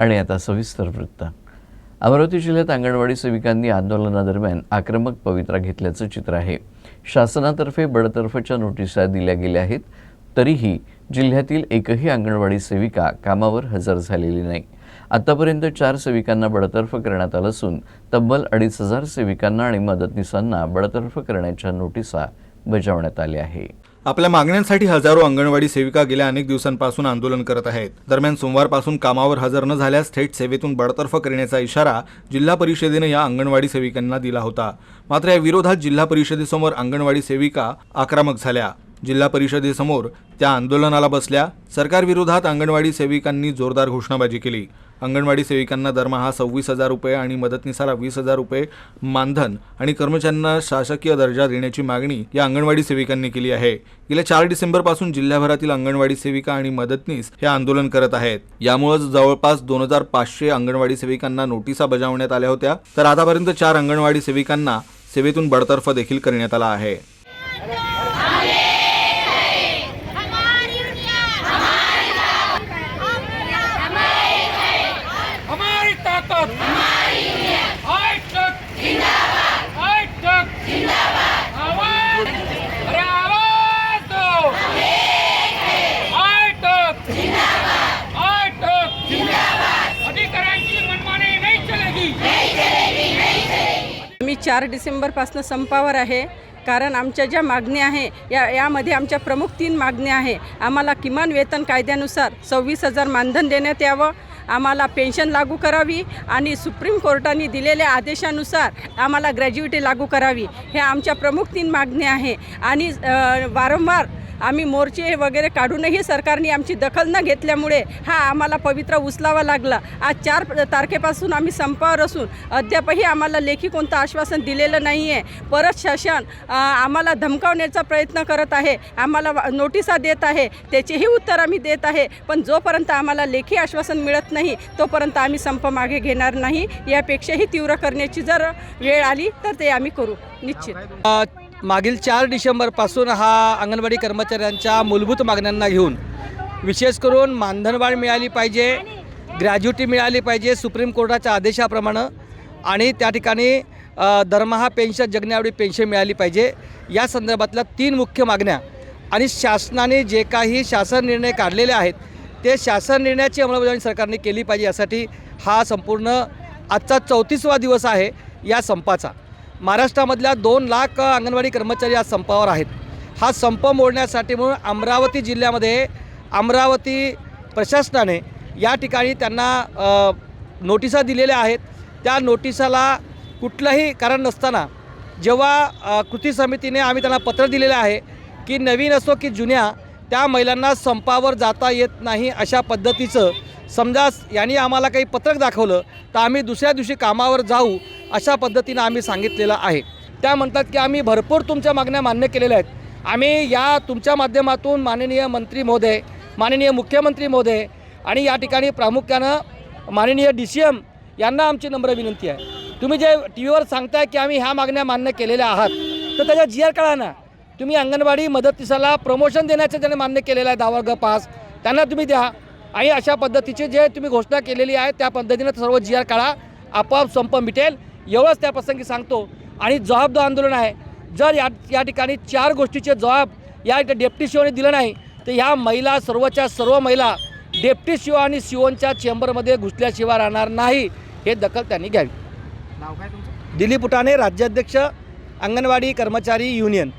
आणि आता सविस्तर वृत्त. अमरावती जिल्ह्यात अंगणवाडी सेविकांनी आंदोलनादरम्यान आक्रमक पवित्रा घेतल्याचं चित्र आहे. शासनातर्फे बडतर्फच्या नोटिसा दिल्या गेल्या आहेत तरीही जिल्ह्यातील एकही अंगणवाडी सेविका कामावर हजर झालेली नाही. आतापर्यंत चार सेविकांना बडतर्फ करण्यात आलं असून तब्बल अडीच हजार सेविकांना आणि मदतनीसांना बडतर्फ करण्याच्या नोटिसा बजावण्यात आल्या आहे आपल्या मागण्यांसाठी हजारो अंगणवाडी सेविका गेल्या अनेक दिवसांपासून आंदोलन करत आहेत. दरम्यान सोमवारपासून कामावर हजर न झाल्यास थेट सेवेतून बडतर्फ करण्याचा इशारा जिल्हा परिषदेनं या अंगणवाडी सेविकांना दिला होता. मात्र या विरोधात जिल्हा परिषदेसमोर अंगणवाडी सेविका आक्रमक झाल्या. जिल्हा परिषदेसमोर त्या आंदोलनाला बसल्या सरकारविरोधात अंगणवाडी सेविकांनी जोरदार घोषणाबाजी केली. अंगणवाडी सेविकांना दरमहा सव्वीस हजार रुपये आणि मदतनीसाला वीस हजार रुपये मानधन आणि कर्मचाऱ्यांना शासकीय दर्जा देण्याची मागणी या अंगणवाडी सेविकांनी केली आहे. गेल्या चार डिसेंबरपासून जिल्ह्याभरातील अंगणवाडी सेविका आणि मदतनीस हे आंदोलन करत आहेत. यामुळेच जवळपास दोन हजार पाचशे अंगणवाडी सेविकांना नोटिसा बजावण्यात आल्या होत्या. तर आतापर्यंत चार अंगणवाडी सेविकांना सेवेतून बडतर्फ देखील करण्यात आला आहे. चलेगी. मी चार डिसेंबरपासून संपावर आहे कारण आमच्या ज्या मागण्या आहे या यामध्ये आमच्या प्रमुख तीन मागण्या आहे. आम्हाला किमान वेतन कायद्यानुसार सव्वीस हजार मानधन देण्यात यावं. आम्हाला पेन्शन लागू करावी आणि सुप्रीम कोर्टाने दिलेल्या आदेशानुसार आम्हाला ग्रॅज्युएटी लागू करावी. हे आमच्या प्रमुख तीन मागण्या आहे. आणि वारंवार आम्ही मोर्चे वगैरे काढूनही सरकारने आमची दखल न घेतल्यामुळे हा आम्हाला पवित्रा उचलावा लागला. आज चार तारखेपासून आम्ही संपावर असून अद्यापही आम्हाला लेखी कोणतं आश्वासन दिलेलं नाही आहे परत शासन आम्हाला धमकावण्याचा प्रयत्न करत आहे. आम्हाला नोटिसा देत आहे. त्याचेही उत्तर आम्ही देत आहे. पण जोपर्यंत आम्हाला लेखी आश्वासन मिळत नाही तोपर्यंत आम्ही संप मागे घेणार नाही. यापेक्षाही तीव्र करण्याची जर वेळ आली तर ते आम्ही करू. निश्चित. मागील चार डिसेंबरपासून हा अंगणवाडी कर्मचाऱ्यांच्या मूलभूत मागण्यांना घेऊन विशेष करून मानधनवाढ मिळाली पाहिजे ग्रॅज्युटी मिळाली पाहिजे सुप्रीम कोर्टाच्या आदेशाप्रमाणे आणि त्या ठिकाणी दरमहा पेन्शन जगण्याएवढी पेन्शन मिळाली पाहिजे. या संदर्भातल्या तीन मुख्य मागण्या आणि शासनाने जे काही शासन निर्णय काढलेले आहेत ते शासन निर्णयाची अंमलबजावणी सरकारने केली पाहिजे यासाठी हा संपूर्ण आजचा चौतीसवा दिवस आहे या संपाचा. महाराष्ट्रामधल्या दोन लाख अंगणवाडी कर्मचारी आज संपावर आहेत. हा संप मोडण्यासाठी म्हणून अमरावती जिल्ह्यामध्ये अमरावती प्रशासनाने या ठिकाणी त्यांना नोटिसा दिलेल्या आहेत. त्या नोटिसाला कुठलंही कारण नसताना जेव्हा कृती समितीने आम्ही त्यांना पत्र दिलेलं आहे की नवीन असो की जुन्या त्या महिलांना संपावर जाता येत नाही अशा पद्धतीचं समजा यांनी आम्हाला काही पत्रक दाखवलं तर आम्ही दुसऱ्या दिवशी कामावर जाऊ अशा पद्धतीनं आम्ही सांगितलेलं आहे. त्या म्हणतात की आम्ही भरपूर तुमच्या मागण्या मान्य केलेल्या आहेत. आम्ही या तुमच्या माध्यमातून माननीय मंत्री महोदय माननीय मुख्यमंत्री महोदय आणि या ठिकाणी प्रामुख्यानं माननीय डी सी एम यांना आमची नम्र विनंती आहे. तुम्ही जे टी व्हीवर सांगताय की आम्ही ह्या मागण्या मान्य केलेल्या आहात तर त्याच्या जी आर काढा ना. तुम्ही अंगणवाडी मदतीसाला प्रमोशन देण्याचं ज्याने मान्य केलेलं आहे दहा वर्ग पास त्यांना तुम्ही द्या. आणि अशा पद्धतीचे जे तुम्ही घोषणा केलेली आहे त्या पद्धतीनं सर्व जी आर काढा आपोआप संप मिटेल. एवढंच त्या प्रसंगी सांगतो. आणि जबाबदार आंदोलन आहे. जर या या ठिकाणी चार गोष्टीचे जबाब या डेप्टी शिवने दिलं नाही तर ह्या महिला सर्वच्या सर्व महिला डेप्टी शिव आणि शिवनच्या चेंबरमध्ये घुसल्याशिवाय राहणार नाही हे दखल त्यांनी घ्यावी. दिलीप उटाणे राज्याध्यक्ष अंगणवाडी कर्मचारी युनियन.